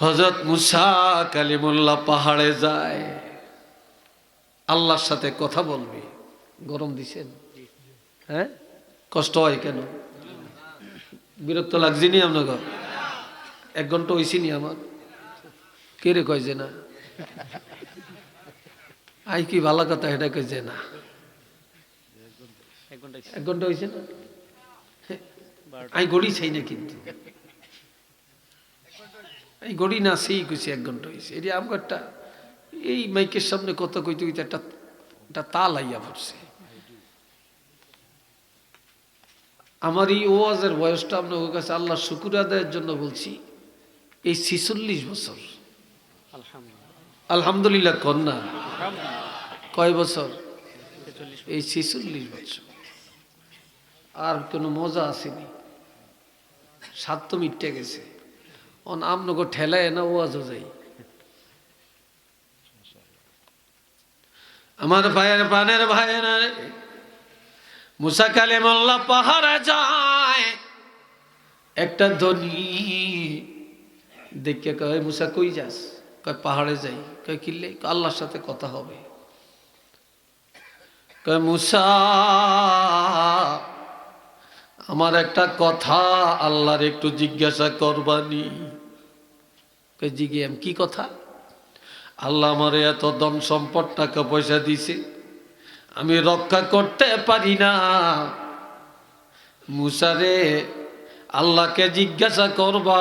হজরত মুসা কালিমুল্লাহ পাহাড়ে যায়। আল্লাহর সাথে কথা বলবি। গরম দিছেন? হ্যাঁ? কষ্ট হয় কেন? বিরক্ত লাগছে নি আপনাকে? এক ঘণ্টা হয়েছি নি আমার? কে রে কয় না? আই কি ভালো কথা এটা কয় যে না? এক ঘণ্টা হয়েছে না? আই গড়ি চাই না কিন্তু। এই গড়ি না সেই কইছি এক ঘণ্টা হয়েছে এটি আমগারটা এই মাইকের সামনে কথা কইতে কইতে একটা একটা তাল আইয়া পড়ছে। আমার এই ওয়াজের বয়সটা আপনার কাছে আল্লাহ শুকুর আদায়ের জন্য বলছি এই ছিচল্লিশ বছর। আলহামদুলিল্লাহ। কন্যা কয় বছর? এই ছিচল্লিশ বছর। আর কোনো মজা আসেনি। সাত তো মিটতে গেছে। অন আমনগো ঠেলায় না ওয়াজও যাই। আমার ভাইয়ের পানের ভাইয়ের মুসা কালেমল্লা পাহাড়ে যায়। একটা ধনী দেখে কয়, মুসা, কই যাস? কয়, পাহাড়ে যাই। কয় কিনলে আল্লাহর সাথে কথা হবে। কয়, মুসা, আমার একটা কথা আল্লাহর একটু জিজ্ঞাসা করবানি। জিজ্ঞেম কি কথা? আল্লাহ আমার এত ধন সম্পদ, টাকা পয়সা দিছে, আমি রক্ষা করতে পারি না। মুসারে, আল্লাহকে জিজ্ঞাসা করবা,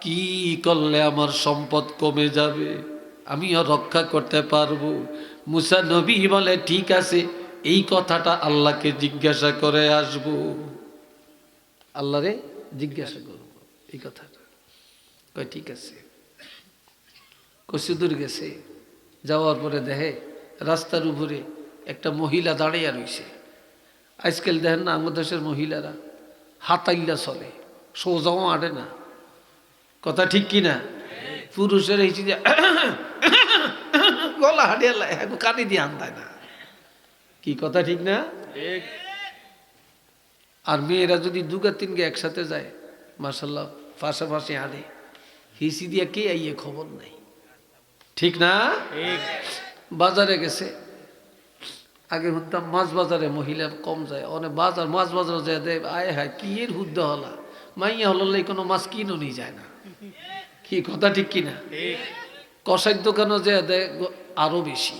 কি করলে আমার সম্পদ কমে যাবে? আমিও রক্ষা করতে পারব। মুসা নবী বলে, ঠিক আছে, এই কথাটা আল্লাহকে জিজ্ঞাসা করে আসব। আল্লাহরে জিজ্ঞাসা করব এই কথাটা। ঠিক আছে। কচু দূর গেছে। যাওয়ার পরে দেখে রাস্তার উপরে একটা মহিলা দাঁড়িয়ে রইছে। আজকাল দেখেন না আমাদের দেশের মহিলারা হাতাইলা চলে সোজাও আড়ে না। কথা ঠিক কি না? পুরুষের এই যে গলা হাঁটিয়ে কাটি দিয়ে আনতায় না। কি কথা ঠিক না? আর মেয়েরা যদি দুগা তিনকে একসাথে যায় মার্শাল্লাহ পাশাপাশি আনে। হিসি দিয়া কে আইয়ে খবর নাই। ঠিক না? বাজারে গেছে। আগে শুনতাম মাছ বাজারে মহিলা কম যায়। অনেক বাজার মাছ বাজারে যায় দেয় আয় হায় কি এর হুদ্দ হলা? মাইয়া হলে কোনো মাছ কিনো নিয়ে যায় না। কি কথা ঠিক কিনা কষাইর দোকানও যে দেয় আরও বেশি।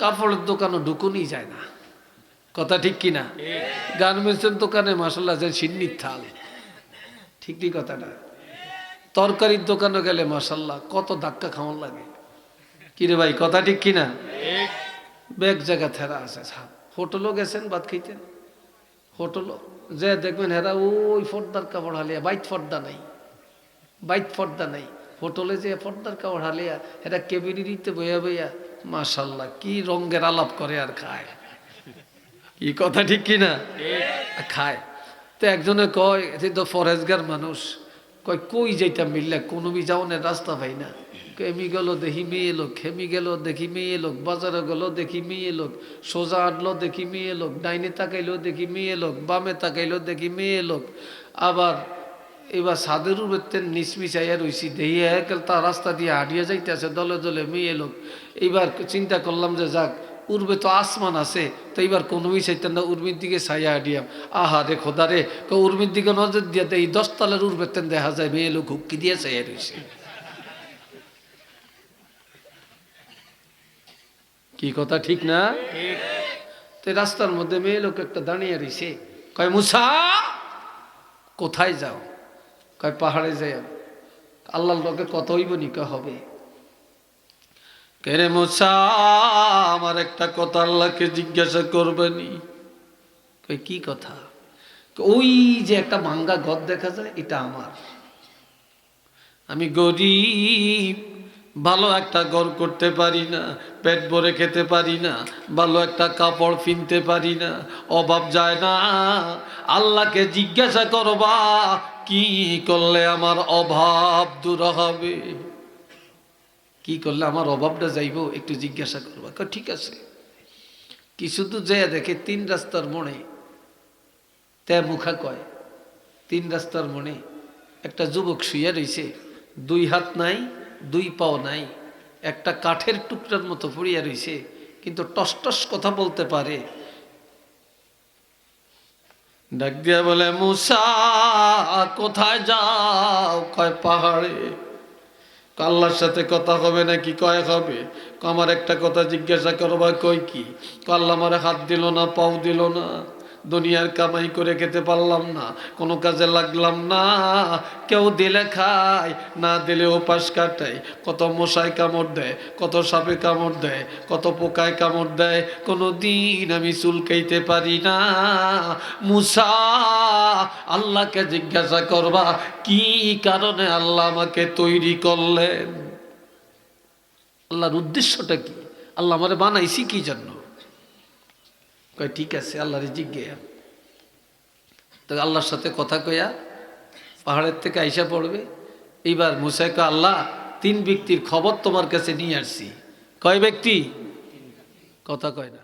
কাপড়ের দোকানও ঢুকুনি যায় না। কথা ঠিক কিনা গার্মেন্টসের দোকানে মাসাল্লাহ যায় সিন্নির থাল। ঠিক ঠিক কথাটা? তরকারির দোকানে গেলে মাসাল্লাহ কত ধাক্কা খাওয়ার লাগে। কিরে ভাই কথা ঠিক কিনা? ব্যাগ জায়গা থেরা আছে হোটেলও গেছেন ভাত খাইতেন? হোটেলও? যে দেখবেন হেরা ওই ফর্দার কাপড় হালিয়া বাইট ফর্দা নাই। বাইট ফর্দা নাই। হোটেলে যে ফর্দার কাপড় হালিয়া এরা কেবিনিতে বইয়া বইয়া মাশাল্লাহ কি রঙের আলাপ করে আর খায়। কি কথা ঠিক কি না খায়। তো একজনে কয় এতে তো ফরেজগার মানুষ। কয় কই যাইতাম মিললে কোনো বি যাওনের রাস্তা পাই না। এমি গেল, দেখি মেয়ে লোক হেমি গেল, দেখি মেয়ে লোক, বাজারে গেল, দেখি মেয়ে লোক, সোজা আটলো দেখি মেয়ে লোক, ডাইনে তাকাইলো, দেখি মেয়ে লোক, বামে তাকাইলো, দেখি মেয়ে লোক। আবার এবার সাদের উপর নিসমিচাইয়া রইছি দেহি একেল তার রাস্তা দিয়ে হাঁটিয়ে যাইতেছে, দলে দলে মেয়ে লোক। এইবার চিন্তা করলাম যে যাক, উর্বে তো আসমান আছে, তো এইবার কোনো চাইতেন না উর্মির দিকে ছাইয়া হাঁটিয়াম। আহা রে খোদা রে উর্মির দিকে নজর দিয়ে এই দশতলার উর্বের তেন দেখা যায় মেয়ে লোক হুক্কি দিয়ে ছাইয়া রইছে। কি কথা, ঠিক না? তো রাস্তার মধ্যে মেয়ে লোক একটা দাঁড়িয়ে রইছে। কয়, মুসা, কোথায় যাও? কয়, পাহাড়ে যাই আল্লাহর লোকে কত হইব নিকা হবে। কেরে মুসা, আমার একটা কথা আল্লাহকে জিজ্ঞাসা করবেনি কি কথা? ওই যে একটা ভাঙ্গা ঘর দেখা যায়, এটা আমার। আমি গরিব ভালো একটা ঘর করতে পারি না, পেট ভরে খেতে পারি না, ভালো একটা কাপড় কিনতে পারি না, অভাব যায় না। আল্লাহকে জিজ্ঞাসা করবা কি করলে আমার অভাব দূর হবে? কি করলে আমার অভাবটা যাইব? একটু জিজ্ঞাসা করবা ঠিক আছে। কিছু তো যে দেখে তিন রাস্তার মনে তে মুখা কয়, তিন রাস্তার মনে একটা যুবক শুয়ে রইছে, দুই হাত নাই দুই পাও নাই, একটা কাঠের টুকরার মতো পড়িয়া রইছে, কিন্তু টস টস কথা বলতে পারে। ডাক দিয়া বলে, মুসা, কোথায় যাও? কয়, পাহাড়ে। আল্লাহর সাথে কথা হবে নাকি? কয়, হবে। আমার একটা কথা জিজ্ঞাসা করবা কই ক? আল্লাহ আমার হাত দিল না, পাও দিল না। দুনিয়ার কামাই করে খেতে পারলাম না, কোনো কাজে লাগলাম না। কেউ দিলে খায়, না দিলে ওপাশ কাটায়। কত মশায় কামড় দেয়, কত সাপে কামড় দেয়, কত পোকায় কামড় দেয়। কোনো দিন আমি চুলকাইতে পারি না। মুসা, আল্লাহকে জিজ্ঞাসা করবা, কি কারণে আল্লাহ আমাকে তৈরি করলেন? আল্লাহর উদ্দেশ্যটা কি? আল্লাহ আমারে বানাইছি কি জন্য? ঠিক আছে, আল্লাহরে জিজ্ঞে তো আল্লাহর সাথে কথা কয়া পাহাড়ের থেকে আইসা পড়বে। এইবার মুসাইক আল্লাহ, তিন ব্যক্তির খবর তোমার কাছে নিয়ে আসছি। কয় ব্যক্তি? কথা কয় না।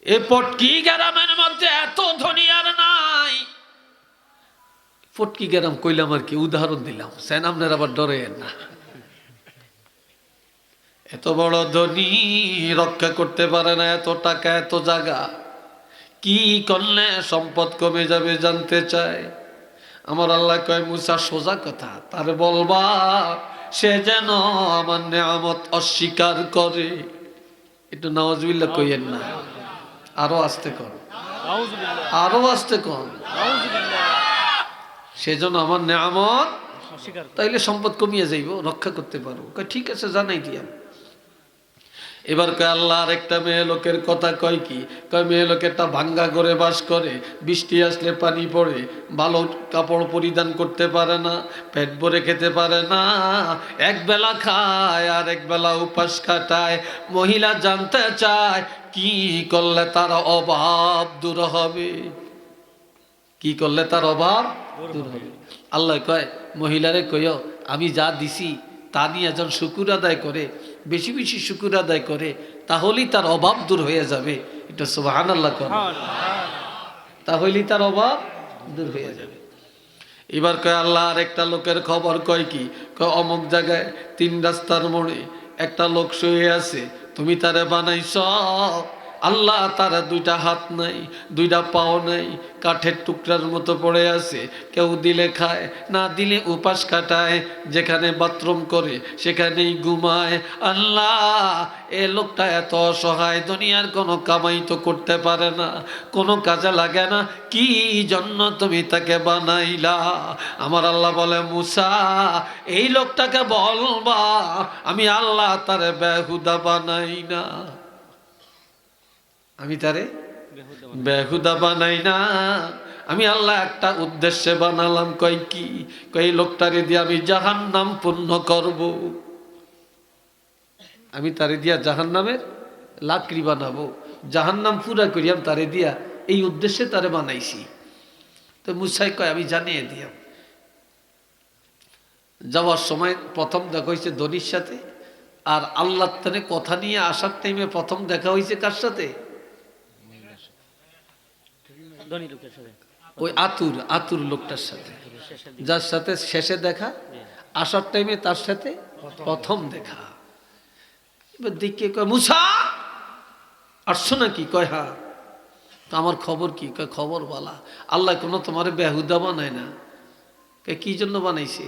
এ পটকি গ্রামের মধ্যে এত ধনী আর নাই? ফটকি গ্রাম কইলাম আর কি, উদাহরণ দিলাম। সেন আপনার আবার ডরে না। এত বড় ধনী রক্ষা করতে পারে না এত টাকা এত জায়গা। কি করলে সম্পদ কমে যাবে জানতে চায়? আমার আল্লাহ কয় মুসা সোজা কথা। তার বলবা সে যেন আমার নেয়ামত অস্বীকার করে। একটু নওয়াজবিল্লা কইয়েন না। আরও আসতে কর আরও আসতে কর সেজন্য আমার নেয়ামত তাইলে সম্পদ কমিয়ে যাইব রক্ষা করতে পারব। ঠিক আছে জানাই দিয়াম এবার কয়, আল্লাহ আর একটা মেয়ে লোকের কথা কয় কি? কয়, মেয়ে লোকেরটা ভাঙ্গা করে বাস করে, বৃষ্টি আসলে পানি পড়ে, ভালো কাপড় পরিধান করতে পারে না, পেট ভরে খেতে পারে না, এক বেলা খায় আর এক বেলা উপাস কাটায়, মহিলা জানতে চায়, কি করলে তার অভাব দূর হবে? কি করলে তার অভাব দূর হবে? আল্লাহ কয়, মহিলারে কয় আমি যা দিছি, তা নিয়ে একজন শুকুর আদায় করে বেশি বেশি শুকুর আদায় করে তাহলেই তার অভাব দূর হয়ে যাবে। এটা সুবাহান আল্লাহ কর তাহলেই তার অভাব দূর হয়ে যাবে। এবার কয় আল্লাহ আর একটা লোকের খবর কয় কি? কয় অমুক জায়গায় তিন রাস্তার মোড়ে একটা লোক শুয়ে আছে তুমি তারে বানাইছ? আল্লাহ তারা দুইটা হাত নাই, দুইটা পাও নাই, কাঠের টুকরার মতো পড়ে আছে। কেউ দিলে খায়, না দিলে উপাস কাটায়, যেখানে বাথরুম করে সেখানেই ঘুমায়। আল্লাহ, এ লোকটা এত অসহায়, দুনিয়ার কোনো কামাই তো করতে পারে না, কোনো কাজে লাগে না, কি জন্য তুমি তাকে বানাইলা? আমার আল্লাহ বলে, মুসা, এই লোকটাকে বলবা, আমি আল্লাহ তারে বেহুদা বানাই না। আমি তারে বেহুদা বানাই না। আমি আল্লাহ একটা উদ্দেশ্যে বানালাম। কয় কি? কয় লোকটারে দিয়ে আমি জাহান নাম পূর্ণ করব। আমি তারে দিয়া জাহান নামের লাকড়ি বানাবো। জাহান নাম পুরা করিয়াম তারে দিয়া এই উদ্দেশ্যে তারে বানাইছি। তো মুসাই কয়, আমি জানিয়ে দিয়াম। যাওয়ার সময় প্রথম দেখা হয়েছে ধনির সাথে, আর আল্লাহ কথা নিয়ে আসার টাইমে প্রথম দেখা হয়েছে কার সাথে? ধনী লোকের সাথে। ওই আতুর আতুর লোকটার সাথে। যার সাথে শেষে দেখা আসার টাইমে তার সাথে প্রথম দেখা। এবার দেখে কয় মুসা আসছো নাকি? কয় হা তো আমার খবর কি? কয় খবর বলা আল্লাহ কোনো তোমার বেহুদা বানায় না। কে কি জন্য বানাইছে?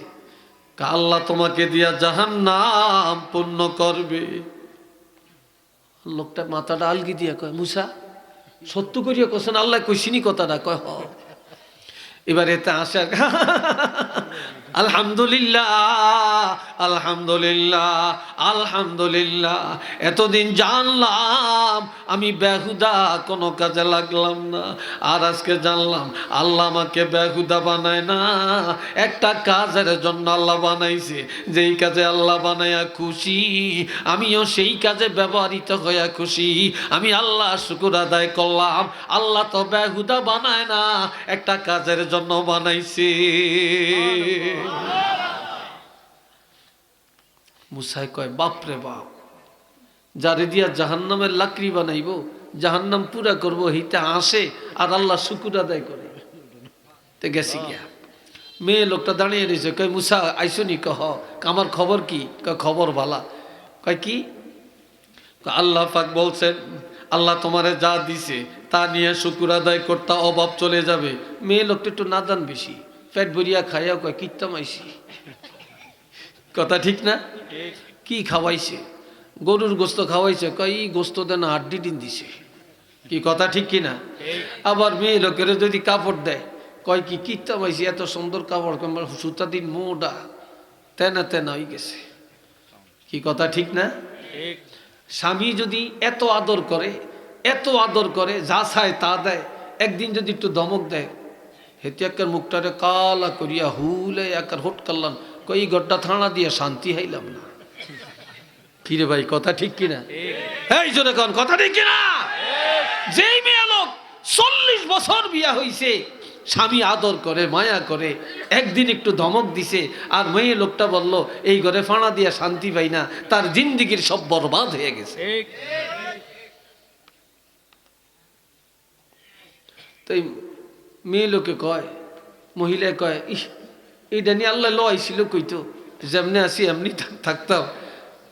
আল্লাহ তোমাকে দিয়া জাহান নাম পূর্ণ করবে। লোকটা মাথাটা আলগি দিয়া কয় মুসা সত্য করিয়া কোসেন আল্লাহ কইসিনি কথাটা কয় হ। এবার এতে আসা আলহামদুলিল্লাহ। আলহামদুলিল্লাহ আলহামদুলিল্লাহ। এতদিন জানলাম, আমি বেহুদা, কোনো কাজে লাগলাম না। আর আজকে জানলাম, আল্লাহ আমাকে বেহুদা বানায় না। একটা কাজের জন্য আল্লাহ বানাইছে। যেই কাজে আল্লাহ বানায়া খুশি, আমিও সেই কাজে ব্যবহৃত হইয়া খুশি। আমি আল্লাহ শুকুর আদায় করলাম। আল্লাহ তো বেহুদা বানায় না, একটা কাজের জন্য বানাইছে। মুসাই কয়, বাপরে বাপ, যারে দিয়া জাহান্নামের লাকড়ি বানাইব, জাহান্নাম পুরা করব, হিতে আসে আর আল্লাহ শুকুর আদায় করে। তে গেছি গিয়া। মেয়ে লোকটা দাঁড়িয়ে রয়েছে কয়, মুসা আইসনি কহ, আমার খবর কি? কয়, খবর ভালা। কয়, কি? আল্লাহ পাক বলছেন, আল্লাহ তোমারে যা দিছে, তা নিয়ে শুকুর আদায় করতা অভাব চলে যাবে। মেয়ে লোকটা একটু নাদান বেশি, পেট ভরিয়া খাইয়া কয় কীর্তাম আইসি কথা ঠিক না? কি খাওয়াইছে? গরুর গোস্ত খাওয়াইছে? কয় এই গোস্ত দেন হাড্ডি ডিন দিছে। কি কথা ঠিক কি না আবার মেয়ে লোকের যদি কাপড় দেয় কয় কি কীর্তাম আইসি এত সুন্দর কাপড় কম্বল সুতা দিন মোটা। তেনা তেনা হয়ে গেছে। কি কথা ঠিক না? স্বামী যদি এত আদর করে এত আদর করে যা চায় তা দেয় একদিন যদি একটু দমক দেয় হেতে একার মুখটারে কালা করিয়া হুলে একার হোট করলাম কই গড্ডা থানা দিয়ে শান্তি হাইলাম না। কিরে ভাই কথা ঠিক কিনা? এই জোরে কন কথা ঠিক কিনা? যেই মেয়ে লোক চল্লিশ বছর বিয়া হইছে স্বামী আদর করে মায়া করে একদিন একটু ধমক দিছে আর মেয়ে লোকটা বলল এই ঘরে ফাঁড়া দিয়া শান্তি পাই না তার জিন্দিগির সব বরবাদ হয়ে গেছে। তাই মেয়ে লোকে কয় মহিলায় কয় ইস এইটা নিয়ে আল্লাহ ল আইছিল কইতো, যেমনি আসি এমনি থাক- থাকতাম।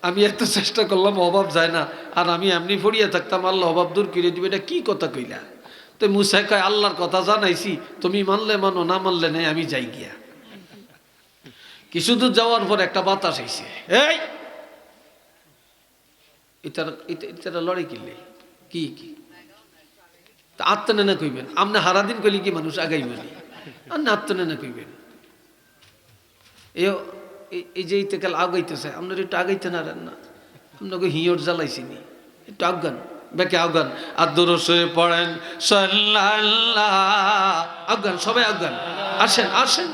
আমি এত চেষ্টা করলাম, অভাব যায় না। আর আমি এমনি ফড়িয়া থাকতাম, আল্লাহ অভাব দূর করে দিবে, এটা কি কথা কইলা? তো মুসাই কয়, আল্লাহর কথা জানাইছি, তুমি মানলে মানো, না মানলে নেই, আমি যাই গিয়া। কিছু দূর যাওয়ার পর একটা বাতাস আইছে। এই! এটার এটা লড়াই কিনলে কি কি? আত্মনেনা কইবেন। আপনি হারাদিন কইলে কি মানুষ আগাইবেন আর না আত্মনেনা কইবেন। এই- যে ইতে কাল আগাইতেছে আপনার একটু আগাইতে না রেন না। আপনাকে হিয়র জ্বালাইছিনি। একটু আফগান বেকে আফগান আর দূরসে পড়েন আফগান সবাই আফগান আসেন আসেন।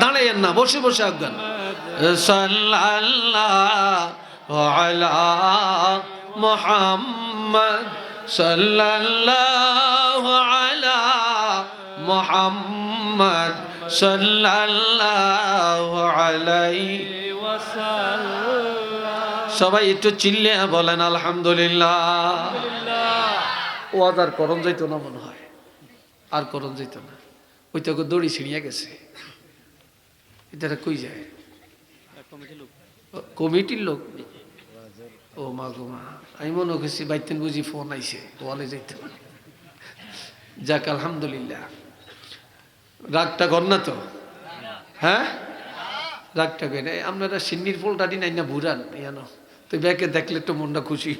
দাঁড়াইয়েন না, বসে বসে আলা মুহাম্মদ সাল্লাল্লাহু আলা মুহাম্মদ সাল্লাল্লাহু আলাইহি সবাই একটু চিল্লে বলেন, আলহামদুলিল্লাহ। করণ যাইতো না মনে হয়। আর করণ যাইতো না। ওই তো দড়ি ছিঁড়িয়া গেছে। এটা কই যায়? কমিটির লোক। ও মা গো মা, আমি মনে করছি বাইতেন বুঝি ফোন আইছে, ওয়ালে যাইতে যাক, আলহামদুলিল্লাহ। রাগটা কর না তো? হ্যাঁ? রাগটা করে আপনারা সিন্নির ফলটা দিন না বুড়ান ইয়ানো তো ব্যাকে দেখলে তো মনটা খুশি।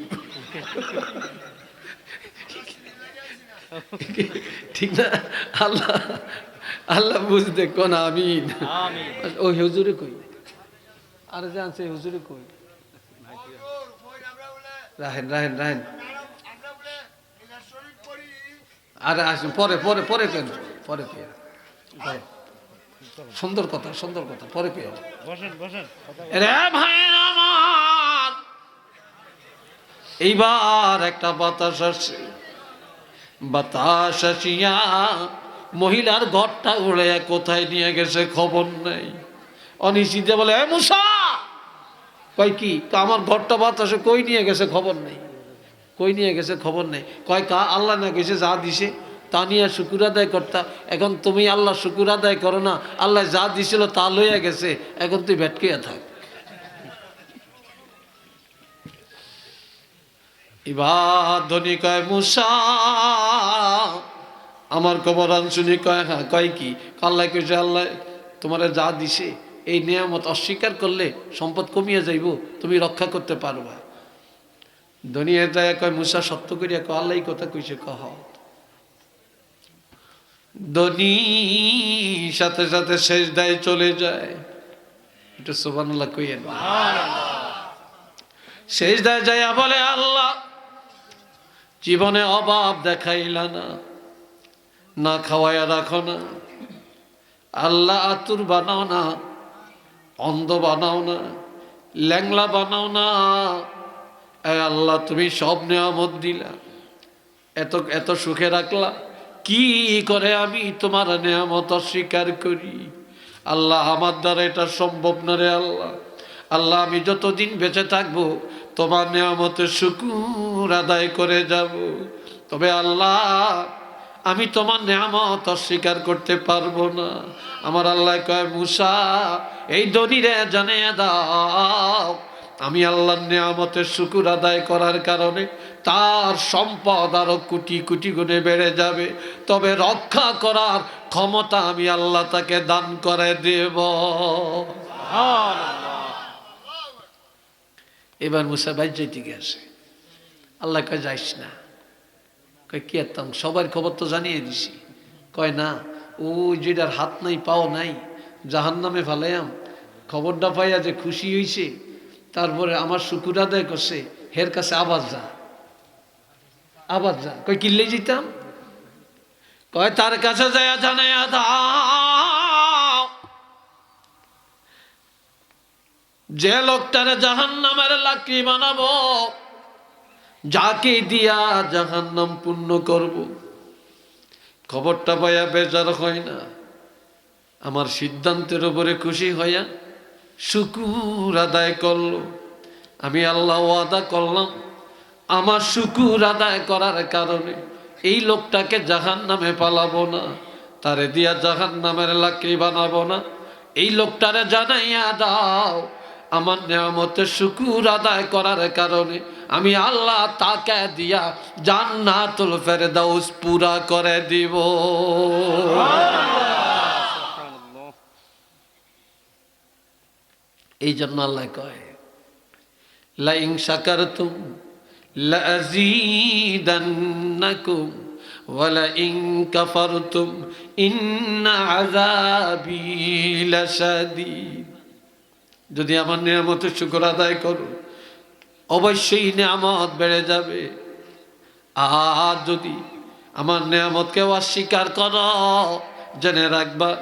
ঠিক না? আল্লাহ আল্লাহ বুঝতে কোন আমিন। ও হুজুরে কই? আর যে আছে হুজুরে কই? রাহেন রাহেন রাহেন। আরে আসুন পরে পরে পরে কেন পরে পেয়ে। সুন্দর কথা সুন্দর কথা পরে পেয়ে রে ভাই আমার এইবার একটা বাতাস আসছে। বাতাস আসিয়া মহিলার ঘরটা উড়ে কোথায় নিয়ে গেছে খবর নেই। অনিশ্চিতে বলে "এ মুসা! কয় কি? তা আমার ঘরটা বাতাসে কই নিয়ে গেছে খবর নেই? কই নিয়ে গেছে খবর নেই? কয় কা আল্লাহ না গেছে যা দিছে তা নিয়ে শুকুর আদায় করতা। এখন তুমি আল্লাহ শুকুর আদায় করো না, আল্লাহ যা দিছিল তা লইয়া গেছে, এখন তুই ভেটকিয়া থাক। এবার ধনী কয়, মুসা, আমার খবর শুনি কয় হ্যাঁ কয় কি? আল্লাহ কইছে, আল্লাহ, তোমার যা দিছে, এই নিয়ামত অস্বীকার করলে সম্পদ কমিয়ে যাইব, তুমি রক্ষা করতে পারবা। ধনী এটা কয়, মুসা, সত্য করিয়া কয় আল্লাহ কথা কইছে, কহ। ধনী সাথে সাথে শেষ দায় চলে যায়। এটা সোবানুল্লাহ কইয়েন। শেষ দায় যাইয়া বলে, আল্লাহ, জীবনে অভাব দেখাইলা না না খাওয়াইয়া রাখো না। আল্লাহ আতুর বানাও না, অন্ধ বানাও না, ল্যাংলা বানাও না। আল্লাহ, তুমি সব নেওয়া মত দিলা। এত এত সুখে রাখলা কি করে আমি তোমার নিয়ামত অস্বীকার করি? আল্লাহ আমার দ্বারা এটা সম্ভব না রে আল্লাহ। আল্লাহ, আমি যতদিন বেঁচে থাকব, তোমার নিয়ামতের শুকুর আদায় করে যাব। তবে আল্লাহ, আমি তোমার নিয়ামত অস্বীকার করতে পারব না। আমার আল্লাহ কয়, মুসা, এই দনিরে জানিয়ে দাও, আমি আল্লাহর নিয়ামতের শুকুর আদায় করার কারণে তার সম্পদ আরও কোটি কোটি গুণে বেড়ে যাবে। তবে রক্ষা করার ক্ষমতা আমি আল্লাহ তাকে দান করে দেব। এবার মুসা ভাই যেতে গেছে আল্লাহ কয়, যাইস না। কয়, কি এতাম সবার খবর তো জানিয়ে দিছি। কয়, না ও যেটার হাত নাই, পাও নাই জাহান নামে ফালাইয়াম। খবরটা পাইয়া যে খুশি হইছে, তারপরে আমার শুকুর আদায় করছে, হের কাছে আবার যা। আবার যা। কই কিনলে যেতাম কয়, তার কাছে যায় জানে দাও। যে লোকটারে জাহান নামের লাকড়ি বানাবো, যাকে দিয়া জাহান্নাম পূর্ণ করব। খবরটা পাইয়া বেজার হয় না। আমার সিদ্ধান্তের উপরে খুশি হইয়া শুকুর আদায় করল। আমি আল্লাহ আদা করলাম। আমার শুকুর আদায় করার কারণে এই লোকটাকে জাহান নামে পালাবো না, তারে দিয়া জাহান নামের লাকড়ি বানাবো না। এই লোকটারে জানাইয়া দাও, আমার নিয়ামতের শুকুর আদায় করার কারণে আমি আল্লাহ তাকে দিয়া জান্নাতুল ফেরদাউস পুরা করে দিব। এই জন্য আল্লাহ কয় লাইং শাকারতুম লাযীদান্নাকুম ওয়ালা ইন কাফারতুম ইন্না আযাবি লাশাদীদ। যদি আমার নিয়ামতের শুকর আদায় করো, অবশ্যই নিয়ামত বেড়ে যাবে। আর যদি আমার নিয়ামতকে অস্বীকার করো, জেনে রাখবা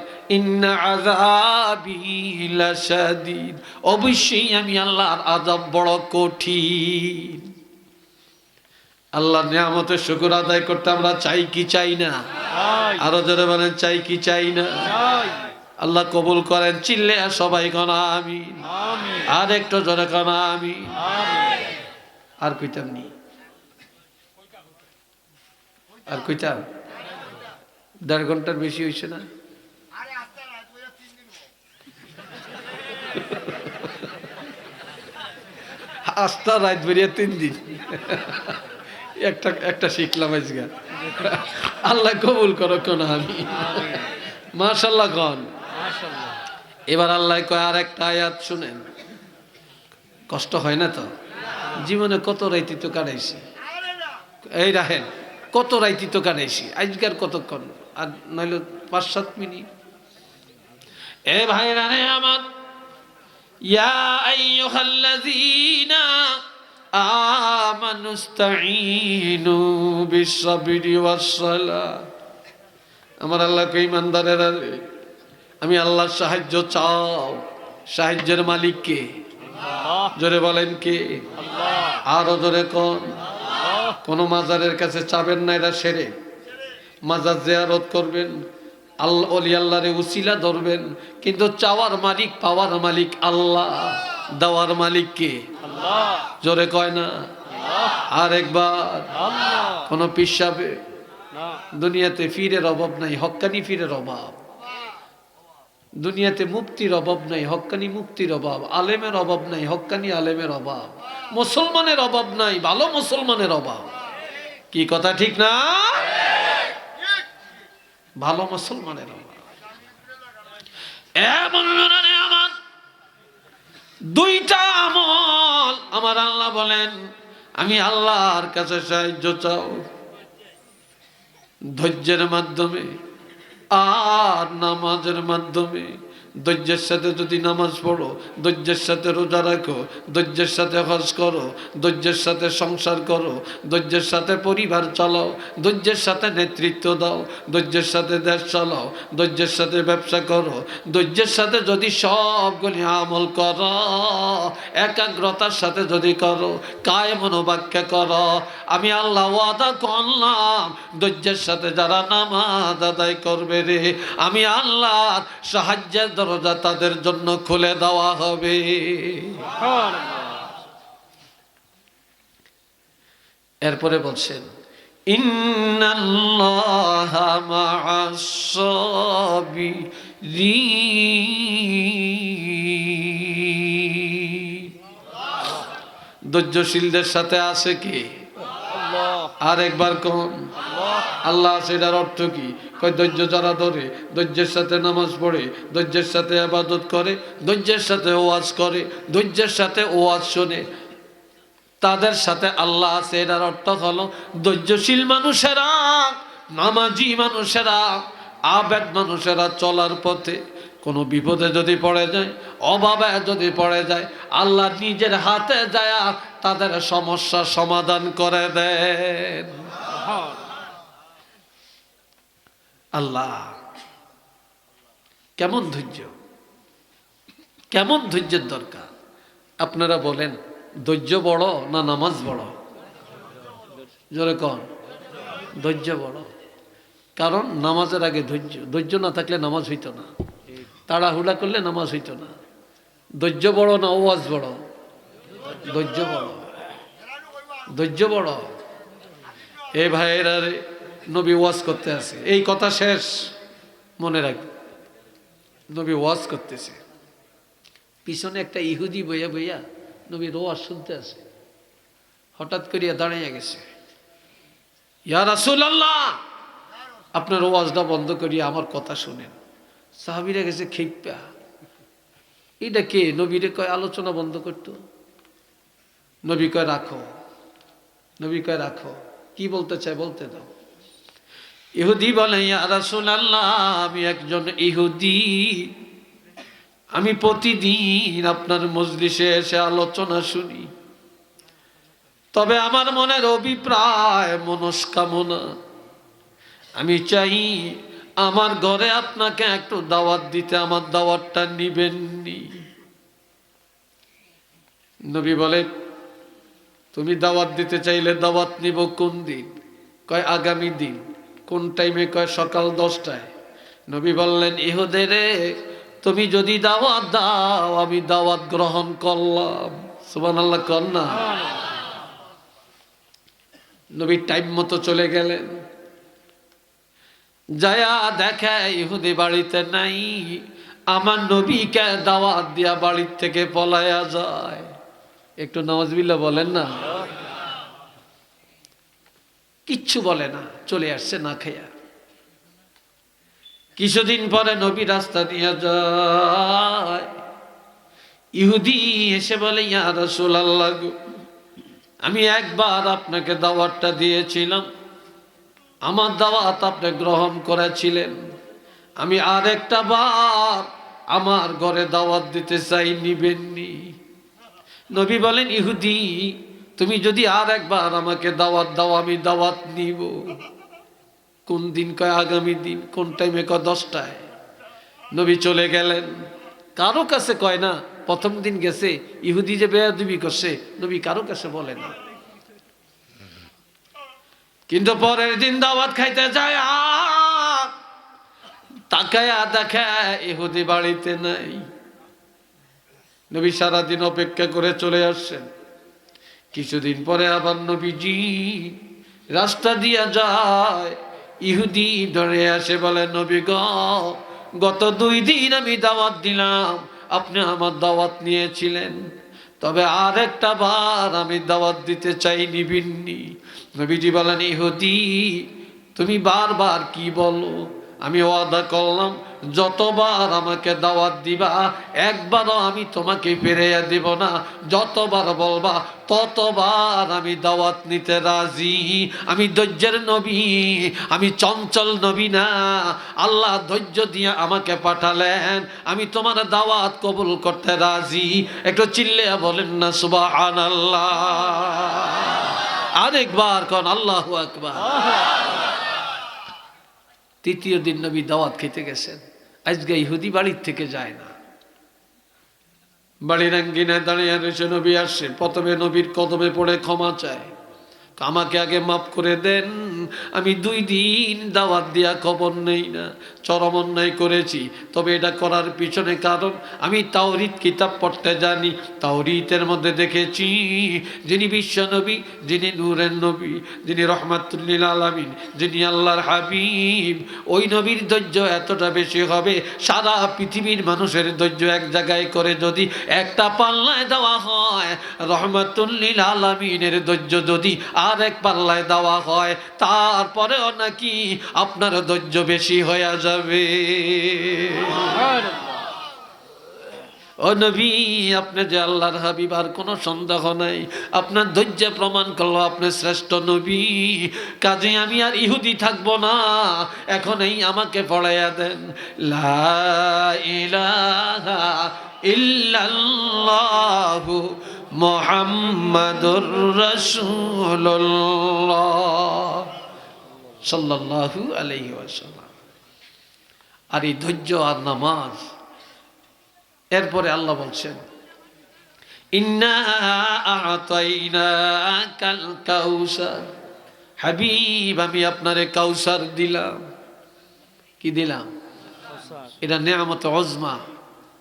অবশ্যই আমি আল্লাহর আযাব বড় কঠিন। আল্লাহর নিয়ামতের শুকুর আদায় করতে আমরা চাই কি চাই না? আরও জোরে বলেন চাই কি চাই না? আল্লাহ কবুল করেন চিল্লে সবাই কনা আমি আর একটু জোরে কনা আমি আর কইতাম নি? আর কইতাম? দেড় ঘণ্টার বেশি হয়েছে না? আস্তা রাত বেরিয়ে তিন দিন। একটা একটা শিখলাম আজকে। আল্লাহ কবুল করো কোন আমি মাশাল্লাহ কন। এবার আল্লাহ কয় আর একটা আয়াত শুনেন। কষ্ট হয় না তো? জীবনে কত রাইতি তো কাটাইছি। এই রাহেন কত রাইতি তো কাটাইছি। আজকার কতক্ষণ? আর নইলে পাঁচ সাত মিনিট। এ ভাই রানে আমার। ইয়া আইয়ুহাল্লাযীনা আমানু ইসতাঈনু বিস-সাবরি ওয়াস-সালাহ আমার আল্লাহকে ইমানদারেরা আমি আল্লাহর সাহায্য চাও। সাহায্যের মালিক কে? জোরে বলেন কে? আরও জোরে কোন। কোন মাজারের কাছে চাবেন না এরা সেরে। মাজার জিয়ারত করবেন আল্লাহ অলি আল্লাহরে উসিলা ধরবেন কিন্তু চাওয়ার মালিক পাওয়ার মালিক আল্লাহ। দেওয়ার মালিক কে? জোরে কয় না। আর একবার কোন পিসাবে দুনিয়াতে ফিরের অভাব নাই, হক্কানি ফিরের অভাব। দুনিয়াতে মুক্তির অভাব নাই, হক্কানি মুক্তির অভাব। আলেমের অভাব নাই, হক্কানি আলেমের অভাব। মুসলমানের অভাব নাই, ভালো মুসলমানের অভাব। কি কথা ঠিক না? ভালো মুসলমানের অভাব। এমন দুইটা আমল। আমার আল্লাহ বলেন, আমি আল্লাহর কাছে সাহায্য চাও। ধৈর্যের মাধ্যমে, আর নামাজের মাধ্যমে ধৈর্যের সাথে যদি নামাজ পড়ো ধৈর্যের সাথে রোজা রাখো ধৈর্যের সাথে হজ করো ধৈর্যের সাথে সংসার করো ধৈর্যের সাথে পরিবার চালাও ধৈর্যের সাথে নেতৃত্ব দাও ধৈর্যের সাথে দেশ চালাও ধৈর্যের সাথে ব্যবসা করো ধৈর্যের সাথে যদি সবগুলি আমল করো একাগ্রতার সাথে যদি করো কায় মনোবাক্য করো আমি আল্লাহ ওয়াদা করলাম ধৈর্যের সাথে যারা নামাজ আদায় করবে রে আমি আল্লাহ সাহায্যের দরজা তাদের জন্য খুলে দেওয়া হবে। এরপরে বলছেন ধৈর্যশীলদের সাথে আছে কি আর একবার আল্লাহ, সেটার অর্থ কি? কয়, ধৈর্য যারা ধরে, ধৈর্যের সাথে নামাজ পড়ে, ধৈর্যের সাথে আবাদত করে, ধৈর্যের সাথে ওয়াজ করে, ধৈর্যের সাথে ওয়াজ শোনে। তাদের সাথে আল্লাহ আছে, এটার অর্থ হলো ধৈর্যশীল মানুষেরা, নামাজি মানুষেরা, আবেদ মানুষেরা চলার পথে। কোনো বিপদে যদি পড়ে যায় অভাবে যদি পড়ে যায়, আল্লাহ নিজের হাতে যায় তাদের সমস্যা সমাধান করে দেন। আল্লাহ, কেমন ধৈর্য? কেমন ধৈর্যের দরকার? আপনারা বলেন, ধৈর্য বড় না নামাজ বড়? জোরে কন। ধৈর্য বড়। কারণ নামাজের আগে ধৈর্য ধৈর্য না থাকলে নামাজ হইতো না। তাড়াহুড়া করলে নামাজ হইতো না। ধৈর্য বড় না ওয়াজ বড়? ধৈর্য বড়। ধৈর্য বড়? এ ভাইয়েরা নবী ওয়াজ করতে আছে। এই কথা শেষ, মনে রাখবে নবী ওয়াজ করতেছে। পিছনে একটা ইহুদি বইয়া বইয়া নবীর ওয়াজ শুনতে আছে। হঠাৎ করিয়া দাঁড়িয়ে গেছে। ইয়া রাসুল আল্লাহ আপনার ওয়াজটা বন্ধ করিয়া আমার কথা শুনেন। সাহাবিরা গেছে খেপা এটা কে নবীরে কয় আলোচনা বন্ধ করতো? নবী কয়, রাখো। নবী কয়, রাখো। কি বলতে চায় বলতে দাও। ইহুদি বলে আল্লাহ আমি একজন ইহুদি। আমি প্রতিদিন আপনার মজলিসে এসে আলোচনা শুনি। তবে আমার মনের অভিপ্রায় মনস্কামনা। আমি চাই আমার ঘরে আপনাকে একটু দাওয়াত দিতে আমার দাওয়াতটা নিবেননি। নবী বলে তুমি দাওয়াত দিতে চাইলে দাওয়াত নিব কোন দিন? কয় আগামী দিন। কোন টাইমে কয় সকাল দশটায়। নবী বললেন ইহুদে রে তুমি যদি দাওয়াত দাও আমি দাওয়াত গ্রহণ করলাম। সুবান আল্লাহ কর না। নবী টাইম মতো চলে গেলেন। যায়া দেখে ইহুদি বাড়িতে নাই, আমার নবীকে দাওয়াত দিয়া বাড়ির থেকে পলায়া যায়। একটু নওয়াজবিল্লা বলেন না? কিচ্ছু বলে না, চলে আসছে না খেয়া। কিছুদিন পরে নবী রাস্তা দিয়ে যায়। ইহুদি এসে বলে, ইয়া রসুল আল্লাহ আমি একবার আপনাকে দাওয়াতটা দিয়েছিলাম। আমার দাওয়াত আপনি গ্রহণ করেছিলেন। আমি আর একটা বার আমার ঘরে দাওয়াত দিতে চাই, নিবেননি। নবী বলেন, ইহুদি, তুমি যদি আর একবার আমাকে দাওয়াত দাও, আমি দাওয়াত নিব। কোন দিন কয়, আগামী দিন? কোন টাইমে কয়, দশটায়? নবী চলে গেলেন। কারও কাছে কয় না, প্রথম দিন গেছে, ইহুদি যে বেয়াদবি করছে, নবী কারও কাছে বলে না। কিন্তু পরের দিন দাওয়াত খাইতে যায় তাকায়া দেখে ইহুদি বাড়িতে নাই। নবী সারাদিন অপেক্ষা করে চলে আসছেন। কিছুদিন পরে আবার নবীজি রাস্তা দিয়া যায়, ইহুদি ধরে আসে, বলে, নবী গত দুই দিন আমি দাওয়াত দিলাম, আপনি আমার দাওয়াত নিয়েছিলেন। তবে আর একটা বার আমি দাওয়াত দিতে চাই বিন্নি নবীজি বলেন, ইহুদি, তুমি বারবার কি বলো? আমি ওয়াদা করলাম যতবার আমাকে দাওয়াত দিবা একবারও আমি তোমাকে ফিরিয়ে দিব না। যতবার বলবা ততবার আমি দাওয়াত নিতে রাজি। আমি ধৈর্যের নবী আমি চঞ্চল নবী না। আল্লাহ ধৈর্য দিয়ে আমাকে পাঠালেন আমি তোমার দাওয়াত কবুল করতে রাজি। একটু চিল্লে বলেন না সুবাহ আল্লাহ আরেকবার কন আল্লাহ আকবার। তৃতীয় দিন নবী দাওয়াত খেতে গেছেন। আজকে ইহুদি বাড়ির থেকে যায় না। বাড়ির আঙ্গিনায় দাঁড়িয়ে রয়েছে নবী আসছে। প্রথমে নবীর কদমে পড়ে ক্ষমা চায়। আমাকে আগে মাফ করে দেন। আমি দুই দিন দাওয়াত দিয়া খবর নেই না, চরম অন্যায় করেছি। তবে এটা করার পিছনে কারণ, আমি তাওরিত কিতাব পড়তে জানি। তাওরিতের মধ্যে দেখেছি যিনি বিশ্বনবী যিনি নূরের নবী, যিনি রহমাতুল্লিল আলমিন, যিনি আল্লাহর হাবিব। ওই নবীর ধৈর্য এতটা বেশি হবে, সারা পৃথিবীর মানুষের ধৈর্য এক জায়গায় করে যদি একটা পাল্লায় দেওয়া হয়, রহমাতুল্লিল আলমিনের ধৈর্য যদি আর এক পাল্লায় দেওয়া হয়, তারপরেও নাকি আপনার ধৈর্য বেশি হয়ে যাবে। ও নবী, আপনি যে আল্লাহর হাবিব, আর কোনো সন্দেহ নাই। আপনার ধৈর্য প্রমাণ করল আপনি শ্রেষ্ঠ নবী। কাজে আমি আর ইহুদি থাকব না, এখন এই আমাকে পড়াইয়া দেন। লা ইলাহা ইল্লাল্লাহু মুহাম্মাদুর রাসূলুল্লাহ সাল্লাল্লাহু আলাইহি ওয়াসাল্লাম। আর এই ধৈর্য আর নামাজ। এরপরে আল্লাহ বলছেন ইন্না আতাইনাকাল কাউসার হাবিব আমি আপনারে কাউসার দিলাম। কি দিলাম? এটা নেয়ামত অজমা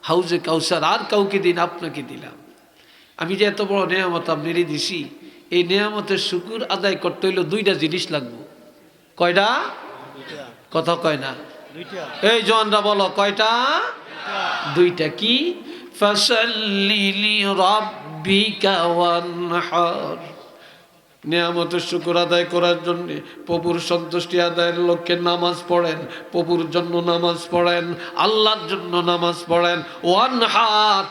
হাউজে কাউসার আর কাউকে দিন আপনাকে দিলাম। আমি যে এত বড় নেয়ামত আপনারই দিছি এই নেয়ামতের শুকুর আদায় করতে হইলে দুইটা জিনিস লাগবো। কয়টা? কথা কয় না। এই জনরা বলো কয়টা? দুইটা। কি? ফসল রব্বিকা ওয়ানহার। নিয়ামতের শুকুর আদায় করার জন্য প্রভুর সন্তুষ্টি আদায়ের লক্ষ্যে নামাজ পড়েন, প্রভুর জন্য নামাজ পড়েন, আল্লাহর জন্য নামাজ পড়েন ওয়ান হার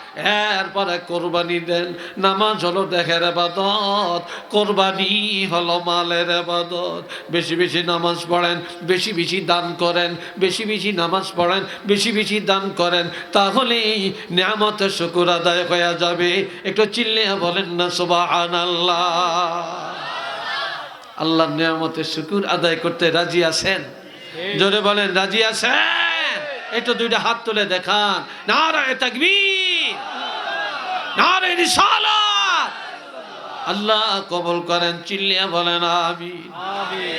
এরপরে কোরবানি দেন। নামাজ হলো দেখের আবাদত, কোরবানি হলো মালের আবাদত। বেশি বেশি নামাজ পড়েন, বেশি বেশি দান করেন, বেশি বেশি নামাজ পড়েন, বেশি বেশি দান করেন, তাহলেই নিয়ামতের শুকুর আদায় হয়ে যাবে। একটু চিল্লে বলেন না সুবাহান আল্লাহ আল্লাহর নিয়ামতের শুকুর আদায় করতে রাজি আছেন? জোরে বলেন রাজি আছেন? এটা দুইটা হাত তুলে দেখান। নারায় তাকবীর। নারায় রিসালাত। আল্লাহ কবল করেন চিল্লিয়া বলেন আমি